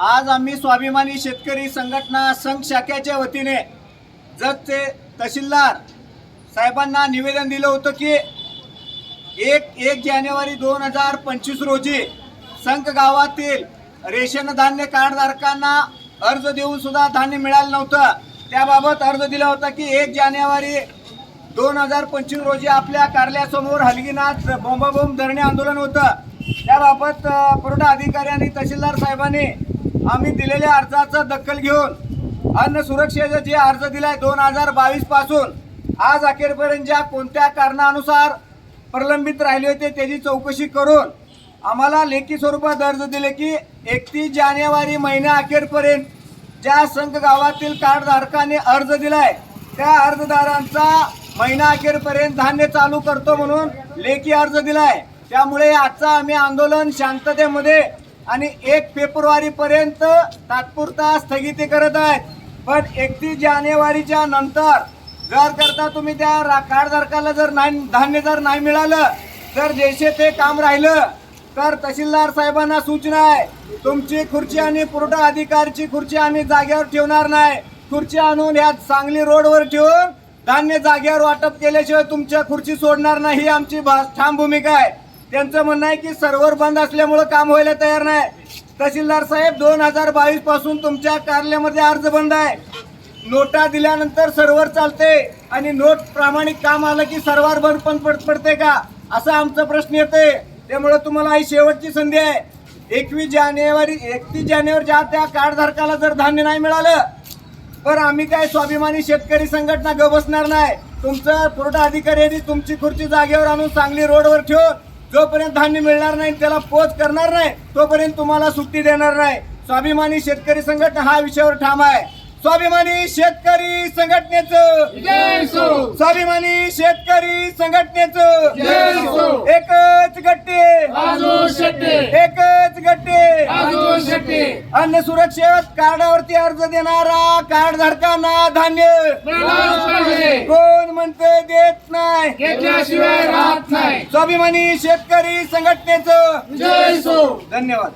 आज आम्ही स्वाभिमानी शेतकरी संघटना संघ शाखेच्या वतीने जतचे तहसीलदार साहेबांना निवेदन दिलं होतं की एक एक जानेवारी दोन हजार पंचवीस रोजी संघ गावातील रेशन धान्य कार्डधारकांना अर्ज देऊन सुद्धा धान्य मिळालं नव्हतं. त्याबाबत अर्ज दिला होता की एक जानेवारी दोन हजार पंचवीस रोजी आपल्या कार्यालयासमोर हलगीनाथ बोंबाबोंब धरणे आंदोलन होतं. त्याबाबत पुरवठा अधिकारी आणि तहसीलदार साहेबांनी आम्ही दिलेल्या अर्जाचा दखल घेऊन अन्न सुरक्षेचा जे अर्ज दिलाय दोन हजार बावीसपासून आज अखेरपर्यंत ज्या कोणत्या कारणानुसार प्रलंबित राहिले होते त्याची चौकशी करून आम्हाला लेखी स्वरूपात अर्ज दिले की एकतीस जानेवारी महिन्या अखेरपर्यंत ज्या संघ गावातील कार्डधारकाने अर्ज दिलाय त्या अर्जदारांचा महिना अखेरपर्यंत धान्य चालू करतो म्हणून लेखी अर्ज दिलाय. त्यामुळे आजचा आम्ही आंदोलन शांततेमध्ये आणि एक फेब्रुवारी पर्यंत तात्पुरता स्थगिती करत आहेत. पण एकतीस जानेवारीच्या नंतर जर करता तुम्ही त्या कार्डधारकाला जर नाही धान्य जर नाही मिळालं तर जैसे ते काम राहिलं. तर तहसीलदार साहेबांना सूचना आहे तुमची खुर्ची आणि पुरवठा अधिकारीची खुर्ची आम्ही जागेवर ठेवणार नाही. खुर्ची आणून या सांगली रोडवर ठेवून धान्य जागेवर वाटप केल्याशिवाय तुमच्या खुर्ची सोडणार नाही ही आमची भा- ठाम भूमिका आहे. त्यांचं म्हणणं आहे की सर्व्हर बंद असल्यामुळं काम व्हायला तयार नाही. तहसीलदार साहेब दोन हजार बावीसपासून तुमच्या कार्यालयामध्ये अर्ज बंद आहे. नोटा दिल्यानंतर सर्व्हर चालते आणि नोट प्रामाणिक काम आलं की सर्व्हर बंद पण पड पडते का? असा आमचा प्रश्न येते त्यामुळं तुम्हाला ही शेवटची संधी आहे. एकवीस जानेवारी एकतीस जानेवारीच्या त्या कार्डधारकाला जर धान्य नाही मिळालं तर आम्ही काय स्वाभिमानी शेतकरी संघटना ग बसणार नाही. तुमचं पुरवठा अधिकारी तुमची खुर्ची जागेवर आणून सांगली रोडवर ठेवून जोपर्यंत धान्य मिळणार नाही त्याला पोच करणार नाही तोपर्यंत तुम्हाला सुट्टी देणार नाही. स्वाभिमानी शेतकरी संघटना हा विषयावर ठाम आहे. स्वाभिमानी शेतकरी संघटनेचं. स्वाभिमानी शेतकरी संघटनेचं. एकच गट्टे गट्टे अन्न सुरक्षेत कार्डावरती अर्ज देणारा कार्ड धारकांना धान्य. कोण म्हणते देत नाही. घेतल्याशिवाय राहत नाही. स्वाभिमानी शेतकरी संघटनेचं. धन्यवाद.